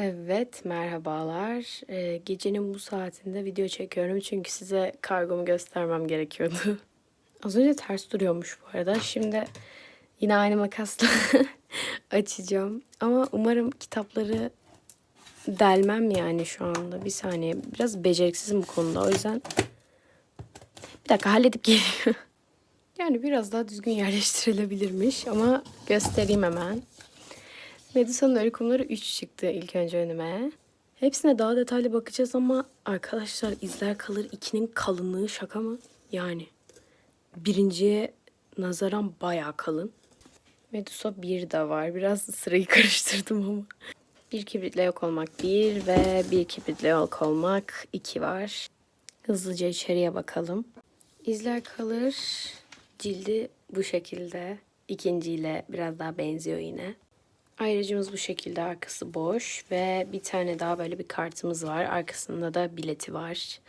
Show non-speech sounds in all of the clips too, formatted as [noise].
Evet, merhabalar. Ee, gecenin bu saatinde video çekiyorum çünkü size kargomu göstermem gerekiyordu. [laughs] Az önce ters duruyormuş bu arada. Şimdi yine aynı makasla [laughs] açacağım. Ama umarım kitapları delmem yani şu anda. Bir saniye. Biraz beceriksizim bu konuda. O yüzden bir dakika halledip geliyorum. [laughs] Yani biraz daha düzgün yerleştirilebilirmiş ama göstereyim hemen. Medusa'nın ölü kumları 3 çıktı ilk önce önüme. Hepsine daha detaylı bakacağız ama arkadaşlar izler kalır 2'nin kalınlığı şaka mı? Yani birinciye nazaran bayağı kalın. Medusa 1 de var. Biraz sırayı [laughs] karıştırdım ama. Bir kibritle yok olmak 1 ve bir kibritle yok olmak 2 var. Hızlıca içeriye bakalım. İzler kalır. Cildi bu şekilde. İkinciyle biraz daha benziyor yine. Ayrıcımız bu şekilde arkası boş ve bir tane daha böyle bir kartımız var. Arkasında da bileti var.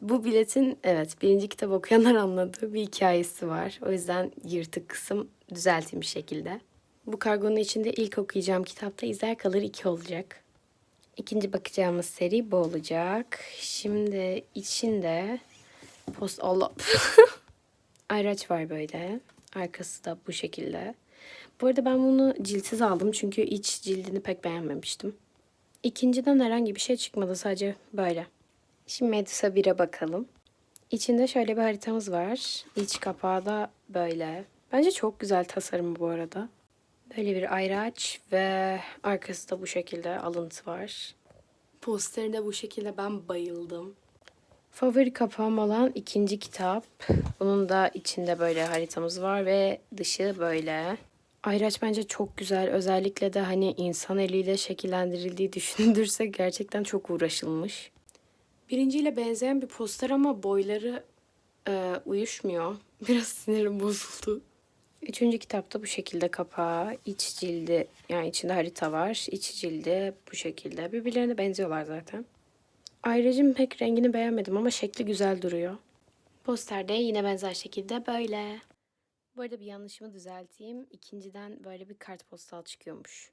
Bu biletin evet birinci kitap okuyanlar [laughs] anladı bir hikayesi var. O yüzden yırtık kısım düzeltilmiş şekilde. Bu kargonun içinde ilk okuyacağım kitapta İzler Kalır 2 olacak. İkinci bakacağımız seri bu olacak. Şimdi içinde post Allah [laughs] ayraç var böyle. Arkası da bu şekilde. Bu arada ben bunu ciltsiz aldım çünkü iç cildini pek beğenmemiştim. İkinciden herhangi bir şey çıkmadı sadece böyle. Şimdi Medusa 1'e bakalım. İçinde şöyle bir haritamız var. İç kapağı da böyle. Bence çok güzel tasarım bu arada. Böyle bir ayraç ve arkası da bu şekilde alıntı var. Posterine bu şekilde ben bayıldım. Favori kapağım olan ikinci kitap. Bunun da içinde böyle haritamız var ve dışı böyle. Ayraç bence çok güzel. Özellikle de hani insan eliyle şekillendirildiği [laughs] düşünülürse gerçekten çok uğraşılmış. Birinciyle benzeyen bir poster ama boyları e, uyuşmuyor. [laughs] Biraz sinirim bozuldu. Üçüncü kitapta bu şekilde kapağı, iç cildi yani içinde harita var. İç cildi bu şekilde. Birbirlerine benziyorlar zaten. Ayrıcım pek rengini beğenmedim ama şekli güzel duruyor. Posterde yine benzer şekilde böyle. Bu arada bir yanlışımı düzelteyim. İkinciden böyle bir kartpostal çıkıyormuş.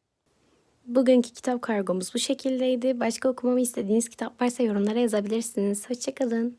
Bugünkü kitap kargomuz bu şekildeydi. Başka okumamı istediğiniz kitap varsa yorumlara yazabilirsiniz. Hoşçakalın.